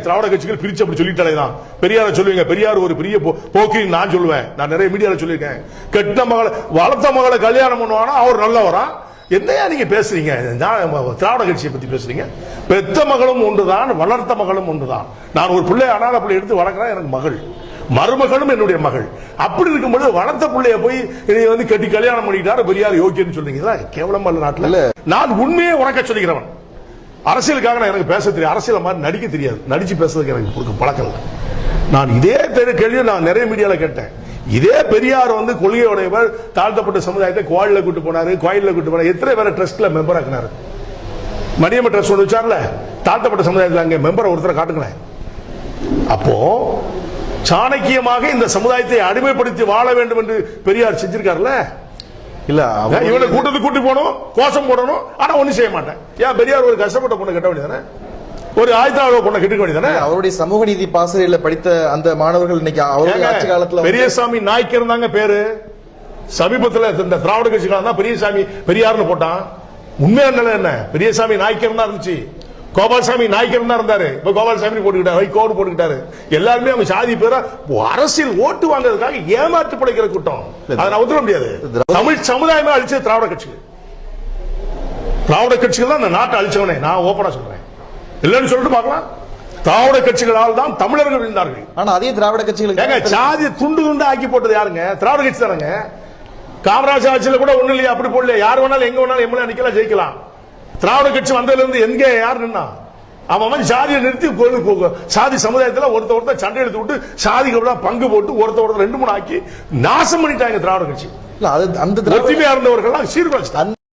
திராவிட கட்சிகள் பிரிச்சு அப்படி சொல்லிட்டாலே தான். பெரியார சொல்லுவீங்க பெரியார் ஒரு பெரிய போ- போக்கின்னு நான் சொல்லுவேன். நான் நிறைய மீடியால சொல்லியிருக்கேன். கெட்ட மகளை வளர்த்த மகளை கல்யாணம் பண்ணுவானா அவர் நல்லவரா? என்னையா நீங்க பேசுறீங்க? திராவிட கட்சியை பத்தி பேசுறீங்க. பெத்த மகளும் ஒன்றுதான் வளர்த்த மகளும் ஒன்றுதான். நான் ஒரு பிள்ளை அனாதை பிள்ளை எடுத்து வளர்க்கிறேன் எனக்கு மகள். மருமகளும் என்னுடைய மகள். அப்படி இருக்கும்போது வளர்த்த பிள்ளைய போய் இதை வந்து கட்டி கல்யாணம் பண்ணிட்டாரு பெரியார் யோக்கியன்னு சொல்றீங்களா? கேவலமா இல்ல நாட்டுல. நான் உண்மையை உறக்க சொல்லிக்கிறவன். அரசியலுக்காக நான் எனக்கு பேச தெரியும் அரசியல் மாதிரி நடிக்க தெரியாது. நடிச்சு பேசுறதுக்கு எனக்கு கொடுக்க பழக்கம் இல்லை. நான் இதே தெரு கேள்வி நான் நிறைய மீடியாவில் கேட்டேன். இதே பெரியார் வந்து கொள்கையுடையவர் தாழ்த்தப்பட்ட சமுதாயத்தை கோயிலில் கூட்டு போனாரு கோயிலில் கூட்டு போனார். எத்தனை பேரை ட்ரஸ்ட்ல மெம்பர் ஆக்கினாரு? மணியம்ம ட்ரஸ்ட் ஒன்று வச்சார்ல தாழ்த்தப்பட்ட சமுதாயத்தில் அங்கே மெம்பரை ஒருத்தரை காட்டுங்களேன். அப்போ சாணக்கியமாக இந்த சமுதாயத்தை அடிமைப்படுத்தி வாழ வேண்டும் என்று பெரியார் செஞ்சிருக்காருல்ல? இல்ல இவனை கூட்டத்து கூட்டி போகணும் கோஷம் போடணும் ஆனா ஒண்ணும் செய்ய மாட்டேன். ஏன் பெரியார் ஒரு கஷ்டப்பட்ட பொண்ணை கட்ட வேண்டியதானே ஒரு ஆயுதாவ பொண்ணை கட்டுக்க வேண்டியதானே அவருடைய சமூக நீதி பாசறையில படித்த அந்த மாணவர்கள் இன்னைக்கு அவருடைய ஆட்சி காலத்துல பெரியசாமி நாய்க்கர் தாங்க பேரு. சமீபத்துல இந்த திராவிட கட்சிக்காரன் தான் பெரியசாமி பெரியார்னு போட்டான். உண்மையா நிலை என்ன? பெரியசாமி நாய்க்கர் தான் இருந்துச்சு. கோபால்சாமி நாய்க்கர் தான் இருந்தாரு. இப்ப கோபால்சாமி போட்டுக்கிட்டாரு. வைகோடு போட்டுக்கிட்டாரு. எல்லாருமே அவங்க சாதி பேரா அரசியல் ஓட்டு வாங்குறதுக்காக ஏமாற்று பிழைக்கிற கூட்டம். அதை நான் ஒத்துக்க முடியாது. தமிழ் சமுதாயமே அழிச்சது திராவிட கட்சிகள். திராவிட கட்சிகள் தான் இந்த நாட்டை அழிச்சவனே. நான் ஓப்பனா சொல்றேன். இல்லைன்னு சொல்லிட்டு பார்க்கலாம். திராவிட கட்சிகளால் தான் தமிழர்கள் விழுந்தார்கள். ஆனா அதே திராவிட ஏங்க கட்சிகளுக்கு சாதி துண்டு துண்டு ஆக்கி போட்டது யாருங்க? திராவிட கட்சி தானங்க? காமராஜ் ஆட்சியில கூட ஒண்ணு இல்லையா? அப்படி போடல யார் வேணாலும் எங்க வேணாலும் எம்எல்ஏ நிக்கலாம் ஜெயிக்கலாம். திராவிட கட்சி வந்ததுல இருந்து எங்க யார் நின்னா? அவன் சாதியை நிறுத்தி சாதி சமுதாயத்துல ஒருத்த ஒருத்தர் சண்டை எடுத்து விட்டு சாதிகள் பங்கு போட்டு ஒருத்த ஒருத்தர் ரெண்டு மூணு ஆக்கி நாசம் பண்ணிட்டாங்க திராவிட கட்சி. அந்த திராவிட ஒத்துமையா இருந்தவர்கள் சீர்குலைச்சிட்டாங்க. அந்த